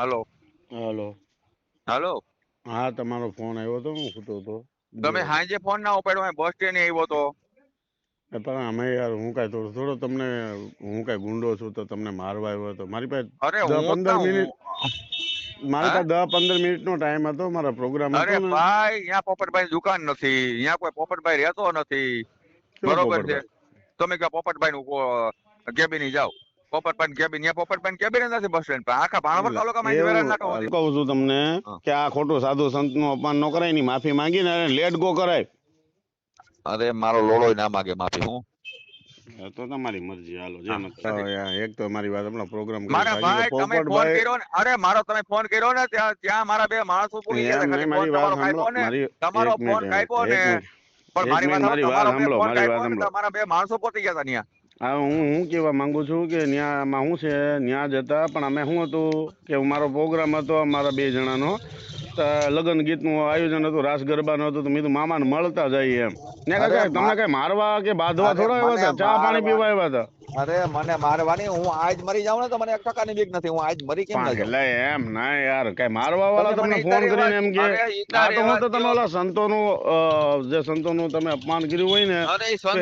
હાલો. હાલો. હાલો. હા તમારો ફોન આવ્યો હતો હું સૂતો હતો. તમે સાંજે ફોન ના ઉપાડ્યો બસ સ્ટેન્ડ આવ્યો હતો પણ અમે યાર હું કઈ થોડો થોડો તમને હું કઈ ગુંડો છું તો તમને મારવા આવ્યો હતો. મારી પાસે અરે પંદર મિનિટ મારી? પાસે દસ પંદર મિનિટ નો ટાઈમ હતો મારા પ્રોગ્રામ અરે ભાઈ અહીંયા પોપટભાઈ દુકાન નથી. અહીંયા કોઈ પોપટભાઈ રહેતો નથી. બરોબર છે? તમે કે પોપટભાઈ નું કેબિન જાઓ. પોપટભાઈ કેબિન અહીંયા પોપટભાઈ કેબિન નથી બસ સ્ટેન્ડ પર. આખા ભાણવડ તાલુકામાં વેરાન નાખો કહું છું તમને કે આ ખોટું સાધુ સંતનું અપમાન ન કરાયની માફી માંગીને લેટ ગો કરાય. અરે મારો લોડો ના માગે માફી હું? તો તમારી મરજી હાલો જે. એક તો મારી વાત હમણાં પ્રોગ્રામ મારા ભાઈ તમે ફોન કર્યો ને? અરે મારો તમે ફોન કર્યો ને ત્યાં ત્યાં મારા બે માણસો પૂરી ગયા તમારો ને ફોન કાપ્યો ને. પણ મારી વાત મારી સાંભળો, મારી વાત સાંભળો. તમારા બે માણસો પોતી ગયા હતા ત્યાં હા, હું હું કહેવા માગું છું કે ત્યાંમાં શું છે ત્યાં જતા, પણ અમે શું હતું કે મારો પ્રોગ્રામ હતો, અમારા બે જણાનો. લગ્ન ગીતનું આયોજન હતું રાસ ગરબાનું હતું તો મેં મામાને મળતા જઈએ એમ. ને અરે તમને કઈ મારવા કે બાંધવા થોડા આવ્યા હતા? ચા પાણી પીવા આવ્યા હતા? અરે મને મારવાની હું આજ મરી જાઉં ને તો મને એક ટકાની બીક નથી હું આજ મરી કેમ ના એટલે એમ ના યાર કઈ મારવા વાળા તમે તમને ફોન કરીને એમ કે આ તો હું તો તમે ઓલા સંતોનું જે સંતોનું તમે અપમાન કર્યું હોય ને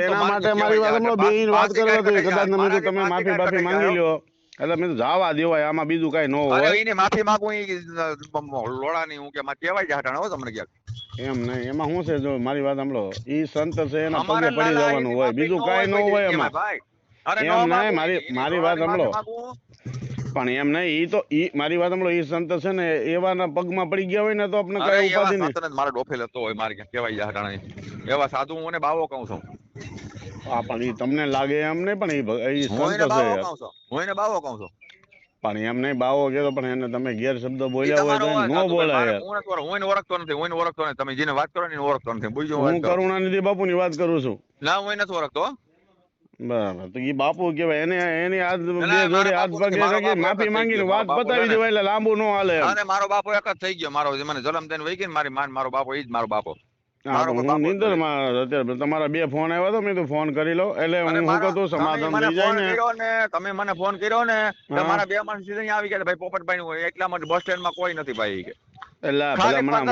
એના માટે મારી વાત યાર. વાત કરવા હતી. કદાચ તમે માફી બાફી માંગી લ્યો. એટલે મેં જવા દેવાય આમાં બીજું કઈ ન હોય. એને માફી માંગુ લોડાની હું કે માં કહેવાય છે હો તમને ક્યાંક એમ નહીં એમાં શું છે જો મારી વાત સાંભળો ઈ સંત છે એના પગે પડી જવાનું હોય બીજું કઈ ન હોય એમાં. અરે એમ નહીં, મારી- મારી વાત સાંભળો. પણ એમ નહીં ઈ તો ઈ મારી વાત સાંભળો ઈ સંત છે ને એવાના પગમાં પડી ગયા હોય ને તો આપણે કઈ ઉપાધિ નહીં. મારા ડોફેલ હતો હોય મારે કેવાય કહેવાય છે એવા સાધુ હું બાવો કહું છું. હા પણ એ તમને લાગે એમ નહીં પણ હું સંત છે બાવો કહું છું. હું એને બાવો કહું છું. પણ એમ નહીં બાવો કહેતો પણ એને તમે ગેર શબ્દ બોલ્યા હોય તો ન બોલાય હું એને ઓળખતો નથી હું એને ઓળખતો નથી. તમે જેને વાત કરો ને ઓળખતો નથી. બીજું હું કરુણાનિધિ બાપુની વાત કરું છું. ના હું એને નથી ઓળખતો બરાબર. તો ઈ બાપુ કેવાય એને એની હાથ બે જોડે હાથ પગે રાખી માફી માંગીને વાત પતાવી દેવાય એટલે લાંબુ ન હાલે. અને મારો બાપો એક જ થઈ ગયો. મારો મને જન્મ થઈને વહી ગઈ મારી માન મારો બાપો ઈ જ મારો બાપો બાપુ. નિંદરમાં અત્યારે તમારા બે ફોન આવ્યા તો મેં તો ફોન કરી લો એટલે હું શું કહું સમાધાન થઈ જાય ને. તમે મને ફોન કર્યો ને તમારા બે માણસ સીધા આવી ગયા. ભાઈ પોપટભાઈ નું એટલા માટે બસ સ્ટેન્ડમાં કોઈ નથી ભાઈ એટલે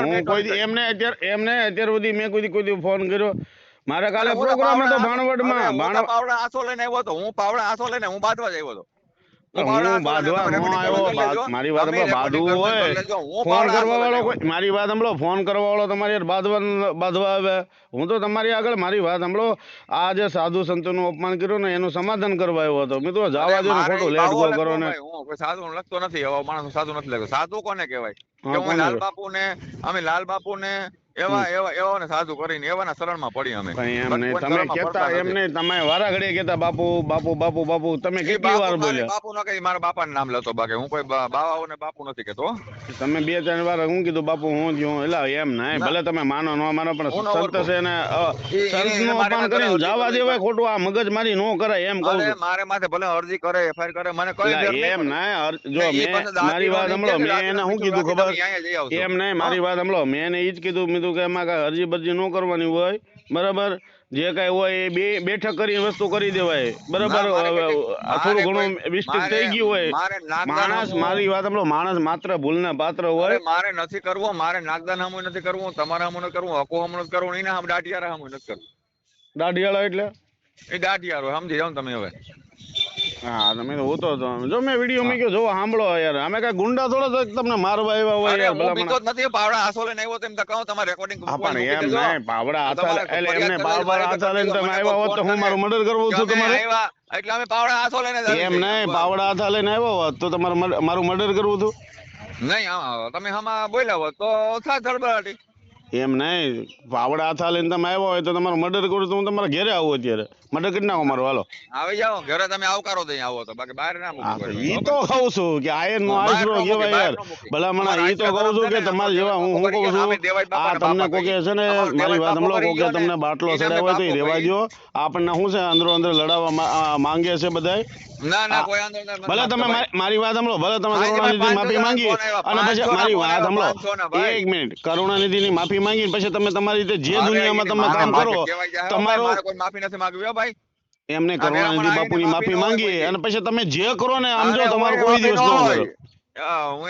હું કોઈ એમને અત્યારે એમને અત્યાર સુધી મેં કોઈ કોઈ ફોન કર્યો. મારે કાલે પ્રોગ્રામ હતો ભાણવડમાં. અરે હું તો ભાણ- પાવડા આસો લઈને આવ્યો હતો. હું પાવડા આસો લઈને હું બાંધવા જ આવ્યો હતો. મારી વાત તમે સાંભળો, recording બાંધવું કરી હોય. લેજો. હું ફોન કરવા વાળો તમારી બાંધવા બાંધવા આવે હું તો તમારી આગળ મારી વાત સાંભળો આ જે સાધુ સંતોનું અપમાન કર્યું ને એનું સમાધાન કરવા આવ્યો હતો. મેં તો જવા દો ને ખોટું લેટ ગો કરો ને. સાધુ લખતો નથી. એવા માણસ સાધુ નથી લખતો. સાધુ કોને કહેવાય? કે હું લાલ બાપુ ને અમે લાલ બાપુ ને એવા એવા એવાને સાધુ કરીને એવાના શરણમાં પડી અમે. તમે કહેતા એમ નહીં. તમે વારા ઘડીએ કહેતા બાપુ બાપુ બાપુ બાપુ. તમે કેટલી વાર બોલ્યા? બાપુ ન કહી મારા બાપાનું નામ લેતો બાકી. હું કોઈ બાવાઓ ને બાપુ નથી કહેતો. તમે બે ત્રણ વાર હું કીધું બાપુ હું થયું એટલે એમ ના. ભલે તમે માનો ન માનો પણ હું સંત છે ને સંતનું અપમાન કરીને જવા દેવાય ખોટું આ મગજ મારી નો કરાય એમ કહું મારે માથે ભલે અરજી કરે એફઆઈઆર કરે મને કઈ એમ ના જો મે મારી વાત સાંભળો મેં એને શું કીધું ખબર. એમ નહીં મારી વાત સાંભળો મેં એને ઈજ જ કીધું કીધું કે એમાં કાંઈ અરજી બરજી ન કરવાની હોય બરાબર? જે કાંઈ હોય એ બે બેઠક કરીને વસ્તુ કરી દેવાય. બરાબર? થોડું ઘણું મિસ્ટેક થઈ ગયું હોય. માણસ મારી વાત સાંભળો માણસ માત્ર ભૂલને પાત્ર હોય. મારે નથી કરવું મારે નાગદાન હમું નથી કરવું તમારા હમું નથી કરવું હકો હમું નથી કરવું એના હમ દાઢિયારા હમું નથી કરવું. દાઢિયાળા એટલે? એ દાઢિયારો સમજી જાઓ તમે હવે. હા તમે તો હોતો હતો જો મેં વીડિયો મૂક્યો જો સાંભળો યાર. અમે કઈ ગુંડા થોડો તમને મારવા આવ્યા હોય યાર ભલા મને નથી પાવડા આસોલે આવ્યો તો એમ તો કહો તમારે રેકોર્ડિંગ હા પણ એમ નહીં પાવડા આસોલે એટલે એમને બાર તો તમે આવ્યા હોત તો હું મારું મર્ડર કરવું છું તમારે? એટલે અમે પાવડા આસો લઈને એમ. નહીં પાવડા આથા લઈને આવ્યો હોત તો તમારું મારું મર્ડર કરવું હતું? નહીં તમે હમા બોલ્યા હોત તો થા ધડબડાટી. એમ નહીં. પાવડા હાથા લઈને તમે આવ્યા હોય તો તમારો મર્ડર કરું તો હું તમારા ઘરે આવું અત્યારે. મર્ડર કરી નાખો મારો હાલો. આવી જાઓ. ઘરે તમે આવકારો દઈ આવો તો. બાકી બહાર ના. ઈ તો કહું છું કે આયન નો આશરો ન મૂકી, યાર. ન ભલામણા ઈ તો કહું છું કે તમારે જેવા હું હું કહું છું આ તમને કોકે છે ને મારી વાત હમણાં કોકે તમને બાટલો ચડાવ્યો હોય તો ઈ રેવા દો આપણને શું છે અંદરો અંદર લડાવવા માંગે છે બધાય? ના ના કોઈ આંદોલન ભલે તમે મારી- વાત સાંભળો ભલે તમે કરુણાનિધિ માફી માંગી. અને પછી મારી વાત સાંભળો. એક મિનિટ. કરુણાનિધિની માફી માંગી પછી તમે તમારી રીતે જે દુનિયામાં તમે કામ કરો હો તમારો કોઈ માફી નથી માંગવી ભાઈ. એમને કરુણાનિધિ વેરામણ બાપુની માફી માફી માંગી અને પછી તમે જે કરો ને આમ જો તમારો કોઈ દિવસ ન માફી હોય. હા, હું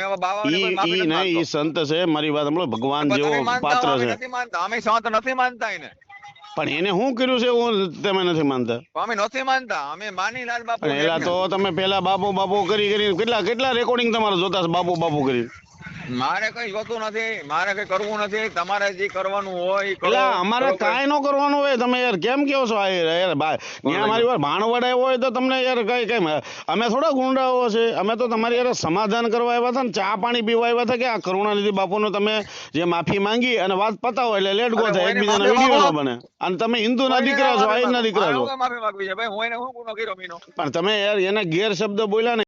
ઈ માફી નહીં ઈ સંત છે મારી વાત ભગવાન પણ જેવો પાત્ર છે. માનતા અમે સંત નથી માનતા એને. પણ એને શું કર્યું છે હું તમે નથી માનતા. અમે નથી માનતા અમે માની લાલ બાપુ એલા તો તમે પેલા બાપુ બાપુ કરી કરી કેટલા કેટલા રેકોર્ડિંગ તમારે જોતા બાપુ બાપુ કરી મારે કઈ જોતું નથી મારે કઈ કરવું નથી તમારે જે કરવાનું હોય એટલે અમારે? કાંઈ. ન કરવાનું હોય તમે યાર કેમ કહો છો આ યાર યાર બા વાર ભાણ વડાય હોય તો તમને યાર કઈ કઈ અમે થોડા ગુંડાઓ છે અમે તો તમારી યાર સમાધાન કરવા આવ્યા હતા ને ચા પાણી પીવા આવ્યા હતા કે આ કરુણાનિધિ બાપુનો તમે જે માફી માંગી અને વાત પતાવો એટલે લેટ ગો થાય એકબીજાના વીડિયો ન બને. અને તમે હિન્દુના કોઈને દીકરા છો આહિરના દીકરા છો. પણ તમે યાર એના ગેર શબ્દ બોલ્યા ને